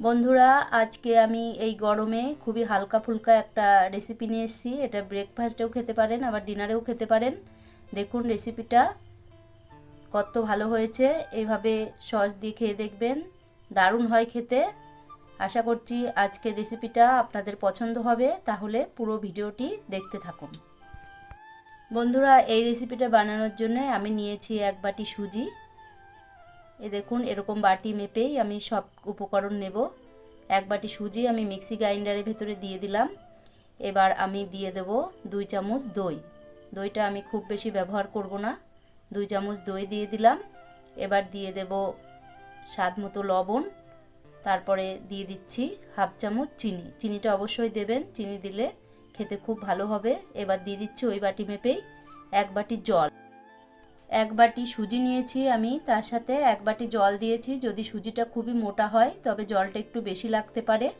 বন্ধুরা, আজকে আমি এই গরমে খুবই হালকা ফুলকা একটা রেসিপি নিয়ে এসেছি। এটা ব্রেকফাস্টেও খেতে পারেন, আবার ডিনারেও খেতে পারেন। দেখুন রেসিপিটা কত ভালো হয়েছে। এইভাবে সস দিয়ে খেয়ে দেখবেন। দারুণ হয় খেতে। আশা করছি আজকের রেসিপিটা আপনাদের পছন্দ হবে। তাহলে পুরো ভিডিওটি দেখতে থাকুন। বন্ধুরা, এই রেসিপিটা বানানোর জন্য আমি নিয়েছি এক বাটি সুজি। এ দেখুন, এরকম বাটি মেপেই আমি সব উপকরণ নেব। এক বাটি সুজি আমি মিক্সি গ্রাইন্ডারের ভেতরে দিয়ে দিলাম। এবার আমি দিয়ে দেব দুই চামচ দই। দইটা আমি খুব বেশি ব্যবহার করব না। দুই চামচ দই দিয়ে দিলাম। এবার দিয়ে দেব স্বাদ মতো লবণ। তারপরে দিয়ে দিচ্ছি হাফ চামচ চিনি। চিনিটা অবশ্যই দেবেন। চিনি দিলে খেতে খুব ভালো হবে। এবার দিয়ে দিচ্ছি ওই বাটি মেপেই এক বাটি জল। এক বাটি সুজি নিয়েছি আমি, তার সাথে এক বাটি জল দিয়েছি। যদি সুজিটা খুবই মোটা হয়, তবে জলটা একটু বেশি লাগতে পারে।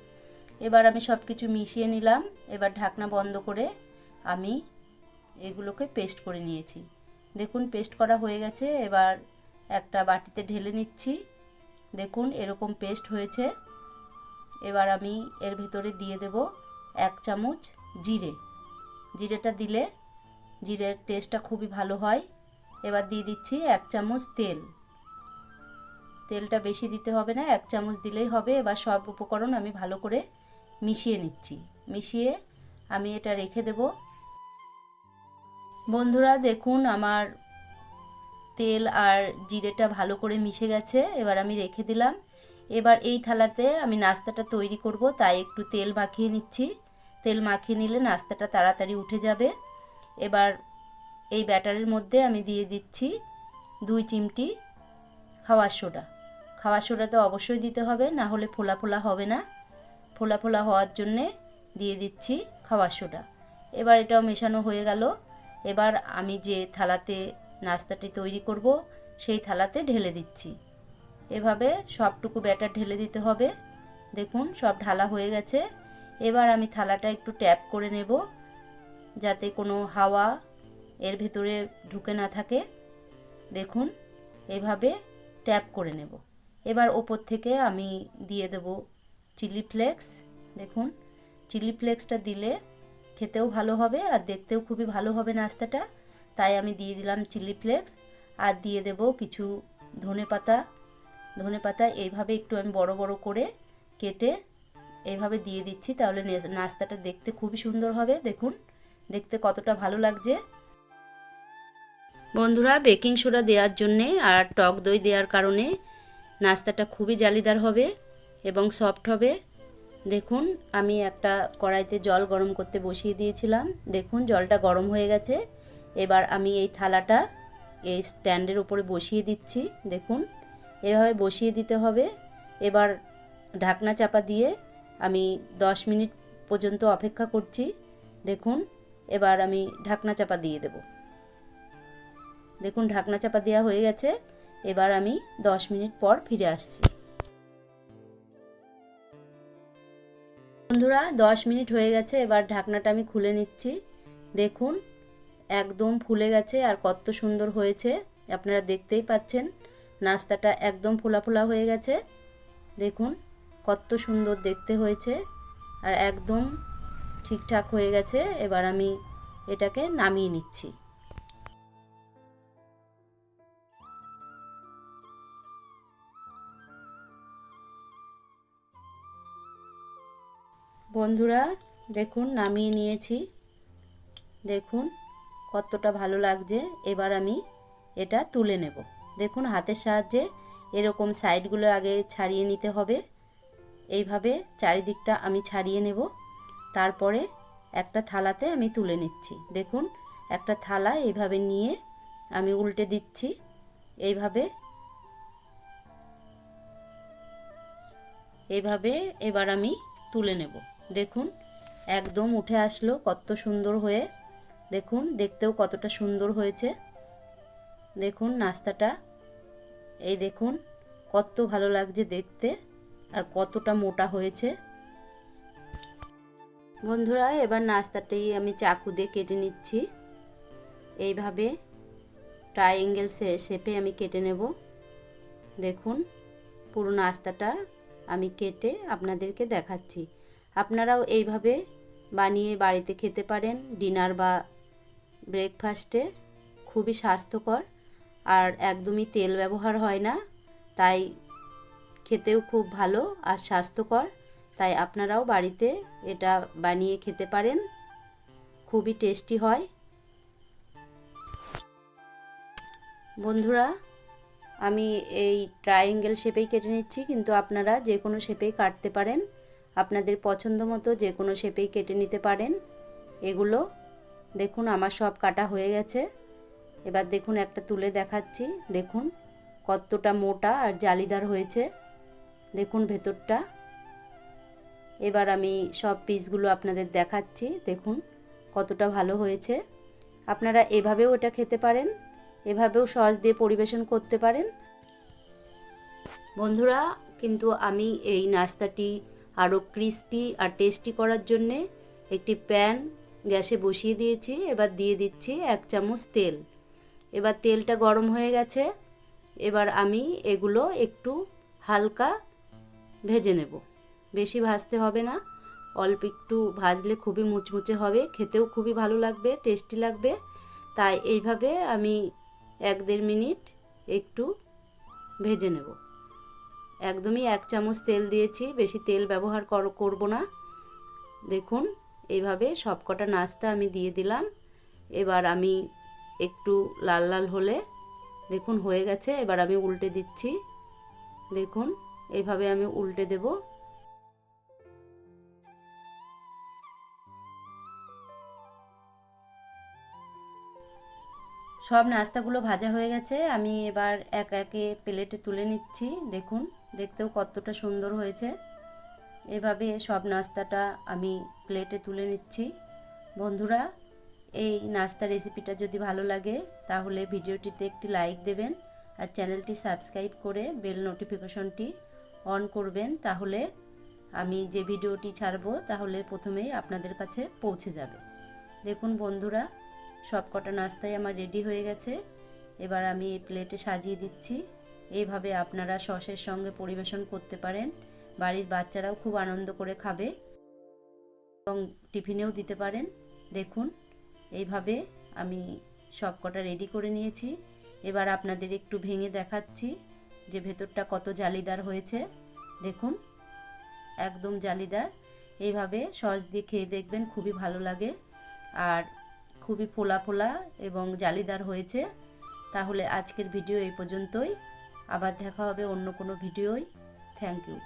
এবার আমি সব কিছু মিশিয়ে নিলাম। এবার ঢাকনা বন্ধ করে আমি এগুলোকে পেস্ট করে নিয়েছি। দেখুন, পেস্ট করা হয়ে গেছে। এবার একটা বাটিতে ঢেলে নিচ্ছি। দেখুন, এরকম পেস্ট হয়েছে। এবার আমি এর ভিতরে দিয়ে দেব এক চামচ জিরে। জিরেটা দিলে জিরের টেস্টটা খুবই ভালো হয়। এবার দিয়ে দিচ্ছি এক চামচ তেল। তেলটা বেশি দিতে হবে না, এক চামচ দিলেই হবে। এবার সব উপকরণ আমি ভালো করে মিশিয়ে নিচ্ছি। মিশিয়ে আমি এটা রেখে দেব। বন্ধুরা, দেখুন আমার তেল আর জিরেটা ভালো করে মিশে গেছে, এবার আমি রেখে দিলাম। এবার এই থালাতে আমি নাস্তাটা তৈরি করব, তাই একটু তেল মাখিয়ে নিচ্ছি। তেল মাখিয়ে নিলে নাস্তাটা তাড়াতাড়ি উঠে যাবে। এবার এই ব্যাটারের মধ্যে আমি দিয়ে দিচ্ছি দুই চিমটি খাওয়ার সোডা। খাওয়ার সোডা তো অবশ্যই দিতে হবে, না হলে ফোলা ফোলা হবে না। ফোলা ফোলা হওয়ার জন্যে দিয়ে দিচ্ছি খাওয়ার সোডা। এবার এটাও মেশানো হয়ে গেল। এবার আমি যে থালাতে নাস্তাটি তৈরি করব, সেই থালাতে ঢেলে দিচ্ছি। এভাবে সবটুকু ব্যাটার ঢেলে দিতে হবে। দেখুন, সব ঢালা হয়ে গেছে। এবার আমি থালাটা একটু ট্যাপ করে নেব, যাতে কোনো হাওয়া এর ভেতরে ঢুকে না থাকে, দেখুন, এভাবে ট্যাপ করে নেব। এবার ওপর থেকে আমি দিয়ে দেব চিলি ফ্লেক্স, দেখুন, চিলি ফ্লেক্সটা দিলে খেতেও ভালো হবে আর দেখতেও খুবই ভালো হবে নাস্তাটা। তাই আমি দিয়ে দিলাম চিলি ফ্লেক্স আর দিয়ে দেব কিছু ধনে পাতা। ধনে পাতা এইভাবে একটু আমি বড় বড় করে কেটে এইভাবে দিয়ে দিচ্ছি, তাহলে নাস্তাটা দেখতে খুবই সুন্দর হবে। দেখুন, দেখতে কতটা ভালো লাগছে। বন্ধুরা বেকিং সোডা দেওয়ার জন্যে আর টক দই দেওয়ার কারণে নাস্তাটা খুবই জালিদার হবে এবং সফট হবে। দেখুন, আমি একটা কড়াইতে জল গরম করতে বসিয়ে দিয়েছিলাম। দেখুন, জলটা গরম হয়ে গেছে। এবার আমি এই থালাটা এই স্ট্যান্ডের উপরে বসিয়ে দিচ্ছি। দেখুন, এভাবে বসিয়ে দিতে হবে। এবার ঢাকনা চাপা দিয়ে আমি দশ মিনিট পর্যন্ত অপেক্ষা করছি। দেখুন, এবার আমি ঢাকনা চাপা দিয়ে দেব। দেখুন, ঢাকনা চাপা দেওয়া হয়ে গেছে। এবার আমি দশ মিনিট পর ফিরে আসছি। বন্ধুরা, দশ মিনিট হয়ে গেছে, এবার ঢাকনাটা আমি খুলে নিচ্ছি। দেখুন, একদম ফুলে গেছে আর কত সুন্দর হয়েছে। আপনারা দেখতেই পাচ্ছেন, নাস্তাটা একদম ফোলা ফোলা হয়ে গেছে। দেখুন, কত সুন্দর দেখতে হয়েছে আর একদম ঠিকঠাক হয়ে গেছে। এবার আমি এটাকে নামিয়ে নিচ্ছি। বন্ধুরা, দেখুন, নামিয়ে নিয়েছি। দেখুন, কতটা ভালো লাগছে। এবার আমি এটা তুলে নেব। দেখুন, হাতের সাহায্যে এরকম সাইডগুলো আগে ছাড়িয়ে নিতে হবে। এইভাবে চারিদিকটা আমি ছাড়িয়ে নেব। তারপরে একটা থালাতে আমি তুলে নিচ্ছি। দেখুন, একটা থালা এইভাবে নিয়ে আমি উল্টে দিচ্ছি। এইভাবে এইভাবে এবার আমি তুলে নেব। দেখুন, একদম উঠে আসলো কত সুন্দর হয়ে। দেখুন, দেখতেও কতটা সুন্দর হয়েছে। দেখুন নাস্তাটা। এই দেখুন, কত ভালো লাগছে দেখতে আর কতটা মোটা হয়েছে। বন্ধুরা, এবার নাস্তাটি আমি চাকু দিয়ে কেটে নিচ্ছি। এইভাবে ট্রায়াঙ্গেল শেপে আমি কেটে নেব। দেখুন, পুরো নাস্তাটা আমি কেটে আপনাদেরকে দেখাচ্ছি। আপনারাও এইভাবে বানিয়ে বাড়িতে খেতে পারেন, ডিনার বা ব্রেকফাস্টে। খুবই স্বাস্থ্যকর আর একদমই তেল ব্যবহার হয় না, তাই খেতেও খুব ভালো আর স্বাস্থ্যকর। তাই আপনারাও বাড়িতে এটা বানিয়ে খেতে পারেন, খুবই টেস্টি হয়। বন্ধুরা, আমি এই ট্রায়াঙ্গেল শেপেই কেটে নিচ্ছি, কিন্তু আপনারা যে কোনো শেপেই কাটতে পারেন। আপনাদের পছন্দ মতো যে কোনো শেপেই কেটে নিতে পারেন। এগুলো দেখুন, আমার সব কাটা হয়ে গেছে। এবার দেখুন, একটা তুলে দেখাচ্ছি। দেখুন, কতটা মোটা আর জালিদার হয়েছে। দেখুন ভেতরটা। এবার আমি সব পিসগুলো আপনাদের দেখাচ্ছি। দেখুন, কতটা ভালো হয়েছে। আপনারা এভাবেও এটা খেতে পারেন, এভাবেও সস দিয়ে পরিবেশন করতে পারেন। বন্ধুরা, কিন্তু আমি এই নাস্তাটি আরও ক্রিস্পি আর টেস্টি করার জন্যে একটি প্যান গ্যাসে বসিয়ে দিয়েছি। এবার দিয়ে দিচ্ছি এক চামচ তেল। এবার তেলটা গরম হয়ে গেছে। এবার আমি এগুলো একটু হালকা ভেজে নেব। বেশি ভাজতে হবে না। অল্প একটু ভাজলে খুবই মুচমুচে হবে। খেতেও খুবই ভালো লাগবে টেস্টি লাগবে। তাই এইভাবে আমি এক দেড় মিনিট একটু ভেজে নেব। একদমই এক চামচ তেল দিয়েছি, বেশি তেল ব্যবহার করব না। দেখুন, এইভাবে সবকটা নাস্তা আমি দিয়ে দিলাম। এবার আমি একটু লাল লাল হলে, দেখুন হয়ে গেছে, এবার আমি উল্টে দিচ্ছি। দেখুন এইভাবে আমি উল্টে দেব। সব নাস্তাগুলো ভাজা হয়ে গেছে, আমি এবার এক একে প্লেটে তুলে নিচ্ছি। দেখুন দেখতেও কতটা সুন্দর হয়েছে। এভাবে সব নাস্তাটা আমি প্লেটে তুলে নিচ্ছি। বন্ধুরা, এই নাস্তা রেসিপিটা যদি ভালো লাগে, তাহলে ভিডিওটিতে একটি লাইক দেবেন আর চ্যানেলটি সাবস্ক্রাইব করে বেল নোটিফিকেশনটি অন করবেন। তাহলে আমি যে ভিডিওটি ছাড়ব, তাহলে প্রথমেই আপনাদের কাছে পৌঁছে যাবে। দেখুন বন্ধুরা সব কটা নাস্তাই আমার রেডি হয়ে গেছে। এবার আমি এই প্লেটে সাজিয়ে দিচ্ছি। এইভাবে আপনারা সসের সঙ্গে পরিবেশন করতে পারেন। বাড়ির বাচ্চারাও খুব আনন্দ করে খাবে এবং টিফিনেও দিতে পারেন। দেখুন, এইভাবে আমি সব কটা রেডি করে নিয়েছি। এবার আপনাদের একটু ভেঙে দেখাচ্ছি যে ভেতরটা কত জালিদার হয়েছে। দেখুন, একদম জালিদার। এইভাবে সস দিয়ে খেয়ে দেখবেন খুবই ভালো লাগে। আর খুবই ফোলা ফোলা এবং জালিদার হয়েছে। তাহলে আজকের ভিডিও এই পর্যন্তই। আবার দেখা হবে অন্য কোনো ভিডিওই থ্যাংক ইউ